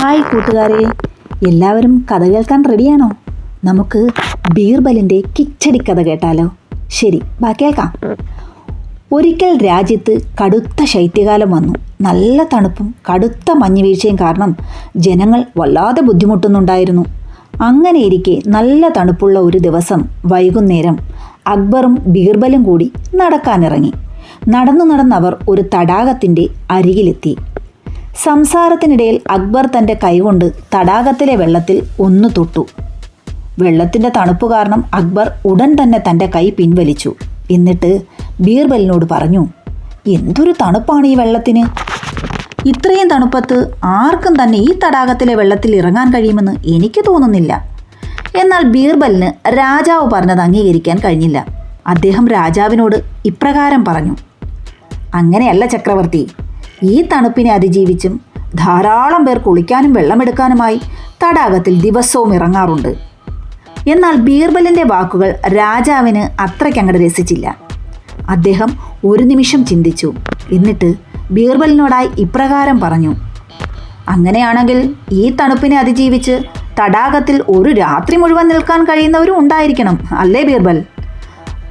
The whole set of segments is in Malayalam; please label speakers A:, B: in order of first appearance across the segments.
A: ഹായ് കൂട്ടുകാരെ. എല്ലാവരും കഥ കേൾക്കാൻ റെഡിയാണോ നമുക്ക് ബീർബലിന്റെ കിച്ചടി കഥ കേട്ടാലോ. ശരി ബാ കേൾക്കാം. ഒരിക്കൽ രാജ്യത്ത് കടുത്ത ശൈത്യകാലം വന്നു. നല്ല തണുപ്പും കടുത്ത മഞ്ഞുവീഴ്ചയും കാരണം ജനങ്ങൾ വല്ലാതെ ബുദ്ധിമുട്ടുന്നുണ്ടായിരുന്നു. അങ്ങനെയിരിക്കെ നല്ല തണുപ്പുള്ള ഒരു ദിവസം വൈകുന്നേരം അക്ബറും ബീർബലും കൂടി നടക്കാനിറങ്ങി. നടന്നു നടന്നവർ ഒരു തടാകത്തിന്റെ അരികിലെത്തി. സംസാരത്തിനിടയിൽ അക്ബർ തന്റെ കൈകൊണ്ട് തടാകത്തിലെ വെള്ളത്തിൽ ഒന്ന് തൊട്ടു. വെള്ളത്തിന്റെ തണുപ്പ് കാരണം അക്ബർ ഉടൻ തന്നെ തന്റെ കൈ പിൻവലിച്ചു. എന്നിട്ട് ബീർബലിനോട് പറഞ്ഞു എന്തൊരു തണുപ്പാണ് ഈ വെള്ളത്തിന്? ഇത്രയും തണുപ്പത്ത് ആർക്കും തന്നെ ഈ തടാകത്തിലെ വെള്ളത്തിൽ ഇറങ്ങാൻ കഴിയുമെന്ന് എനിക്ക് തോന്നുന്നില്ല. എന്നാൽ ബീർബലിന് രാജാവ് പറഞ്ഞത് അംഗീകരിക്കാൻ കഴിഞ്ഞില്ല. അദ്ദേഹം രാജാവിനോട് ഇപ്രകാരം പറഞ്ഞു അങ്ങനെയല്ല ചക്രവർത്തി ഈ തണുപ്പിനെ അതിജീവിച്ചും ധാരാളം പേർ കുളിക്കാനും വെള്ളമെടുക്കാനുമായി തടാകത്തിൽ ദിവസവും ഇറങ്ങാറുണ്ട്. എന്നാൽ ബീർബലിന്റെ വാക്കുകൾ രാജാവിന് അത്രയ്ക്കങ്ങട് രസിച്ചില്ല. അദ്ദേഹം ഒരു നിമിഷം ചിന്തിച്ചു. എന്നിട്ട് ബീർബലിനോടായി ഇപ്രകാരം പറഞ്ഞു. അങ്ങനെയാണെങ്കിൽ ഈ തണുപ്പിനെ അതിജീവിച്ച് തടാകത്തിൽ ഒരു രാത്രി മുഴുവൻ നിൽക്കാൻ കഴിയുന്നവരും ഉണ്ടായിരിക്കണം അല്ലേ ബീർബൽ?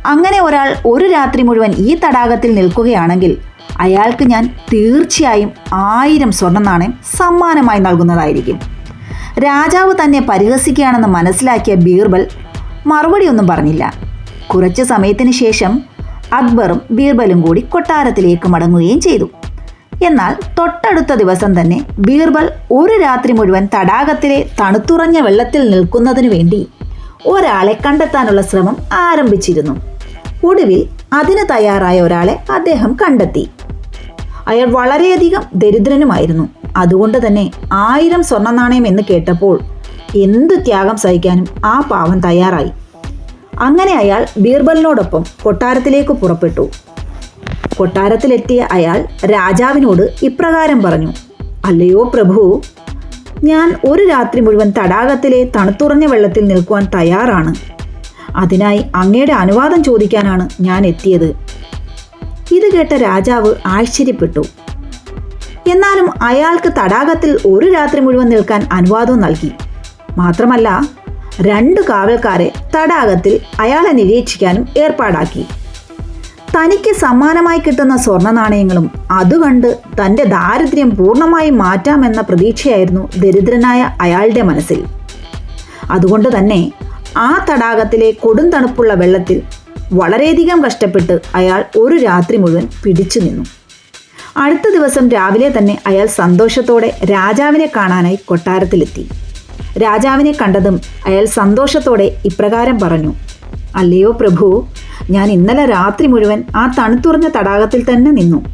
A: അങ്ങനെ ഒരാൾ ഒരു രാത്രി മുഴുവൻ ഈ തടാകത്തിൽ നിൽക്കുകയാണെങ്കിൽ അയാൾക്ക് ഞാൻ തീർച്ചയായും ആയിരം സ്വർണ നാണയം സമ്മാനമായി നൽകുന്നതായിരിക്കും. രാജാവ് തന്നെ പരിഹസിക്കുകയാണെന്ന് മനസ്സിലാക്കിയ ബീർബൽ മറുപടിയൊന്നും പറഞ്ഞില്ല. കുറച്ച് സമയത്തിന് ശേഷം അക്ബറും ബീർബലും കൂടി കൊട്ടാരത്തിലേക്ക് മടങ്ങുകയും ചെയ്തു. എന്നാൽ തൊട്ടടുത്ത ദിവസം തന്നെ ബീർബൽ ഒരു രാത്രി മുഴുവൻ തടാകത്തിലെ തണുത്തുറഞ്ഞ വെള്ളത്തിൽ നിൽക്കുന്നതിനു വേണ്ടി ഒരാളെ കണ്ടെത്താനുള്ള ശ്രമം ആരംഭിച്ചിരുന്നു. ഒടുവിൽ അതിന് തയ്യാറായ ഒരാളെ അദ്ദേഹം കണ്ടെത്തി. അയാൾ വളരെയധികം ദരിദ്രനുമായിരുന്നു. അതുകൊണ്ട് തന്നെ ആയിരം സ്വർണ നാണയം എന്ന് കേട്ടപ്പോൾ എന്ത് ത്യാഗം സഹിക്കാനും ആ പാവം തയ്യാറായി. അങ്ങനെ അയാൾ ബീർബലിനോടൊപ്പം കൊട്ടാരത്തിലേക്ക് പുറപ്പെട്ടു. കൊട്ടാരത്തിലെത്തിയ അയാൾ രാജാവിനോട് ഇപ്രകാരം പറഞ്ഞു അല്ലയോ പ്രഭു ഞാൻ ഒരു രാത്രി മുഴുവൻ തടാകത്തിലെ തണുത്തുറഞ്ഞ വെള്ളത്തിൽ നിൽക്കുവാൻ തയ്യാറാണ്. അതിനായി അങ്ങയുടെ അനുവാദം ചോദിക്കാനാണ് ഞാൻ എത്തിയത്. ഇത് കേട്ട രാജാവ് ആശ്ചര്യപ്പെട്ടു. എന്നാലും അയാൾക്ക് തടാകത്തിൽ ഒരു രാത്രി മുഴുവൻ നിൽക്കാൻ അനുവാദവും നൽകി. മാത്രമല്ല രണ്ട് കാവൽക്കാരെ തടാകത്തിൽ അയാളെ നിരീക്ഷിക്കാനും ഏർപ്പാടാക്കി. തനിക്ക് സമ്മാനമായി കിട്ടുന്ന സ്വർണ നാണയങ്ങളും അതുകണ്ട് തന്റെ ദാരിദ്ര്യം പൂർണമായി മാറ്റാമെന്ന പ്രതീക്ഷയായിരുന്നു ദരിദ്രനായ അയാളുടെ മനസ്സിൽ. അതുകൊണ്ട് തന്നെ ആ തടാകത്തിലെ കൊടും തണുപ്പുള്ള വെള്ളത്തിൽ വളരെയധികം കഷ്ടപ്പെട്ട് അയാൾ ഒരു രാത്രി മുഴുവൻ പിടിച്ചു നിന്നു. അടുത്ത ദിവസം രാവിലെ തന്നെ അയാൾ സന്തോഷത്തോടെ രാജാവിനെ കാണാനായി കൊട്ടാരത്തിലെത്തി. രാജാവിനെ കണ്ടതും അയാൾ സന്തോഷത്തോടെ ഇപ്രകാരം പറഞ്ഞു അല്ലയോ പ്രഭു ഞാൻ ഇന്നലെ രാത്രി മുഴുവൻ ആ തണുത്തുറഞ്ഞ തടാകത്തിൽ തന്നെ നിന്നു.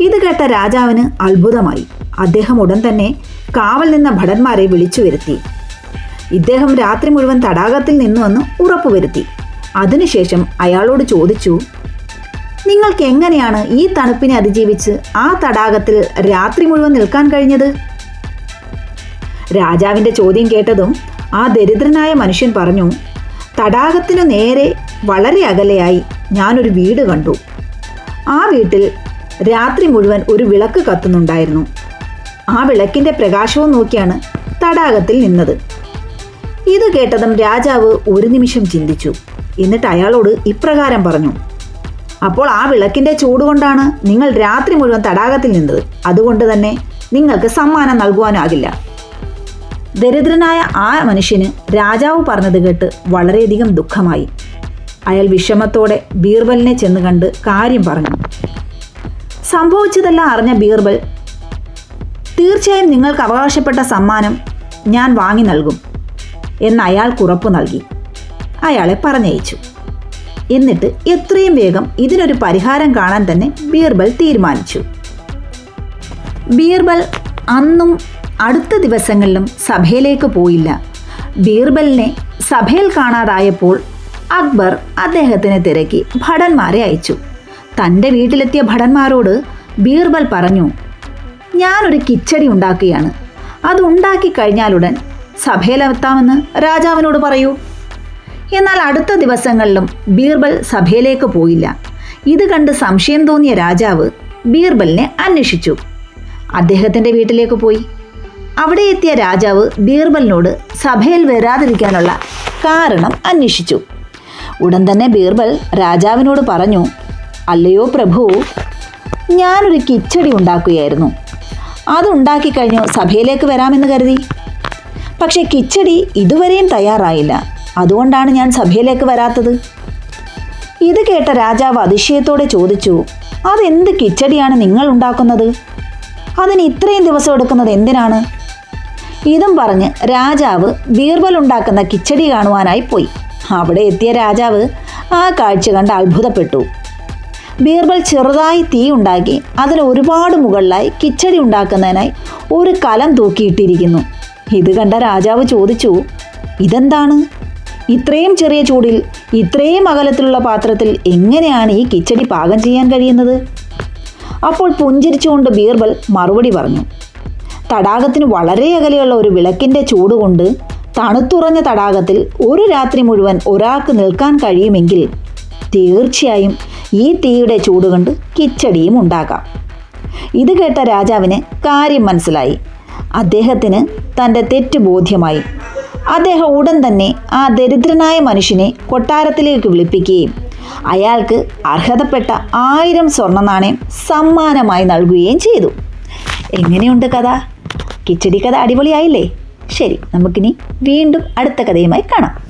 A: ഇത് കേട്ട രാജാവിന് അത്ഭുതമായി. അദ്ദേഹം ഉടൻ തന്നെ കാവൽ നിന്ന ഭടന്മാരെ വിളിച്ചു വരുത്തി. ഇദ്ദേഹം രാത്രി മുഴുവൻ തടാകത്തിൽ നിന്നുവെന്ന് ഉറപ്പുവരുത്തി. അതിനുശേഷം അയാളോട് ചോദിച്ചു നിങ്ങൾക്ക് എങ്ങനെയാണ് ഈ തണുപ്പിനെ അതിജീവിച്ച് ആ തടാകത്തിൽ രാത്രി മുഴുവൻ നിൽക്കാൻ കഴിഞ്ഞത്? രാജാവിന്റെ ചോദ്യം കേട്ടതും ആ ദരിദ്രനായ മനുഷ്യൻ പറഞ്ഞു തടാകത്തിനു നേരെ വളരെ അകലെയായി ഞാനൊരു വീട് കണ്ടു. ആ വീട്ടിൽ രാത്രി മുഴുവൻ ഒരു വിളക്ക് കത്തുന്നുണ്ടായിരുന്നു. ആ വിളക്കിന്റെ പ്രകാശവും നോക്കിയാണ് തടാകത്തിൽ നിന്നത്. ഇത് കേട്ടതും രാജാവ് ഒരു നിമിഷം ചിന്തിച്ചു. എന്നിട്ട് അയാളോട് ഇപ്രകാരം പറഞ്ഞു അപ്പോൾ ആ വിളക്കിന്റെ ചൂടുകൊണ്ടാണ് നിങ്ങൾ രാത്രി മുഴുവൻ തടാകത്തിൽ നിന്നത്. അതുകൊണ്ട് തന്നെ നിങ്ങൾക്ക് സമ്മാനം നൽകുവാനാകില്ല. ദരിദ്രനായ ആ മനുഷ്യന് രാജാവ് പറഞ്ഞത് കേട്ട് വളരെയധികം ദുഃഖമായി. അയാൾ വിഷമത്തോടെ ബീർബലിനെ ചെന്ന് കണ്ട് കാര്യം പറഞ്ഞു സംഭവിച്ചതെല്ലാം അറിഞ്ഞ ബീർബൽ തീർച്ചയായും നിങ്ങൾക്ക് അവകാശപ്പെട്ട സമ്മാനം ഞാൻ വാങ്ങി നൽകും എന്ന് അയാൾക്ക് ഉറപ്പു നൽകി. അയാളെ പറഞ്ഞയച്ചു. എന്നിട്ട് എത്രയും വേഗം ഇതിനൊരു പരിഹാരം കാണാൻ തന്നെ ബീർബൽ തീരുമാനിച്ചു. ബീർബൽ അന്നും അടുത്ത ദിവസങ്ങളിലും സഭയിലേക്ക് പോയില്ല. ബീർബലിനെ സഭയിൽ കാണാതായപ്പോൾ അക്ബർ അദ്ദേഹത്തിന് തിരക്കി ഭടന്മാരെ അയച്ചു. തന്റെ വീട്ടിലെത്തിയ ഭടന്മാരോട് ബീർബൽ പറഞ്ഞു ഞാനൊരു കിച്ചടി ഉണ്ടാക്കുകയാണ്. അത് ഉണ്ടാക്കി കഴിഞ്ഞാലുടൻ സഭയിലെത്താമെന്ന് രാജാവിനോട് പറയൂ. എന്നാൽ അടുത്ത ദിവസങ്ങളിലും ബീർബൽ സഭയിലേക്ക് പോയില്ല. ഇത് കണ്ട് സംശയം തോന്നിയ രാജാവ് ബീർബലിനെ അന്വേഷിച്ചു. അദ്ദേഹത്തിന്റെ വീട്ടിലേക്ക് പോയി. അവിടെ എത്തിയ രാജാവ് ബീർബലിനോട് സഭയിൽ വരാതിരിക്കാനുള്ള കാരണം അന്വേഷിച്ചു. ഉടൻ തന്നെ ബീർബൽ രാജാവിനോട് പറഞ്ഞു അല്ലയോ പ്രഭു ഞാനൊരു കിച്ചടി ഉണ്ടാക്കുകയായിരുന്നു. അതുണ്ടാക്കി കഴിഞ്ഞു സഭയിലേക്ക് വരാമെന്ന് കരുതി. പക്ഷേ കിച്ചടി ഇതുവരെയും തയ്യാറായില്ല. അതുകൊണ്ടാണ് ഞാൻ സഭയിലേക്ക് വരാത്തത്. ഇത് കേട്ട രാജാവ് അതിശയത്തോടെ ചോദിച്ചു അതെന്ത് കിച്ചടിയാണ് നിങ്ങൾ ഉണ്ടാക്കുന്നത്? അതിന് ഇത്രയും ദിവസം എടുക്കുന്നത് എന്തിനാണ്? ഇതും പറഞ്ഞ് രാജാവ് ബീർബൽ ഉണ്ടാക്കുന്ന കിച്ചടി കാണുവാനായി പോയി. അവിടെ എത്തിയ രാജാവ് ആ കാഴ്ച കണ്ട് അത്ഭുതപ്പെട്ടു. ബീർബൽ ചെറുതായി തീ ഉണ്ടാക്കി അതിൽ ഒരുപാട് മുകളിലായി കിച്ചടി ഉണ്ടാക്കുന്നതിനായി ഒരു കലം തൂക്കിയിട്ടിരിക്കുന്നു. ഇത് കണ്ട രാജാവ് ചോദിച്ചു ഇതെന്താണ്? ഇത്രയും ചെറിയ ചൂടിൽ ഇത്രയും അകലത്തിലുള്ള പാത്രത്തിൽ എങ്ങനെയാണ് ഈ കിച്ചടി പാകം ചെയ്യാൻ കഴിയുന്നത്? അപ്പോൾ പുഞ്ചിരിച്ചുകൊണ്ട് ബീർബൽ മറുപടി പറഞ്ഞു. തടാകത്തിന് വളരെ അകലെയുള്ള ഒരു വിളക്കിന്റെ ചൂടുകൊണ്ട് തണുത്തുറഞ്ഞ തടാകത്തിൽ ഒരു രാത്രി മുഴുവൻ ഒരാൾക്ക് നിൽക്കാൻ കഴിയുമെങ്കിൽ തീർച്ചയായും ഈ തീയുടെ ചൂട് കൊണ്ട് കിച്ചടിയും ഉണ്ടാക്കാം. ഇത് കേട്ട രാജാവിന് കാര്യം മനസ്സിലായി. അദ്ദേഹത്തിന് തന്റെ തെറ്റ് ബോധ്യമായി. അദ്ദേഹം ഉടൻ തന്നെ ആ ദരിദ്രനായ മനുഷ്യനെ കൊട്ടാരത്തിലേക്ക് വിളിപ്പിക്കുകയും അയാൾക്ക് അർഹതപ്പെട്ട ആയിരം സ്വർണ നാണയം സമ്മാനമായി നൽകുകയും ചെയ്തു. എങ്ങനെയുണ്ട് കഥ? കിച്ചടി കഥ അടിപൊളിയായില്ലേ? ശരി നമുക്കിനി വീണ്ടും അടുത്ത കഥയുമായി കാണാം.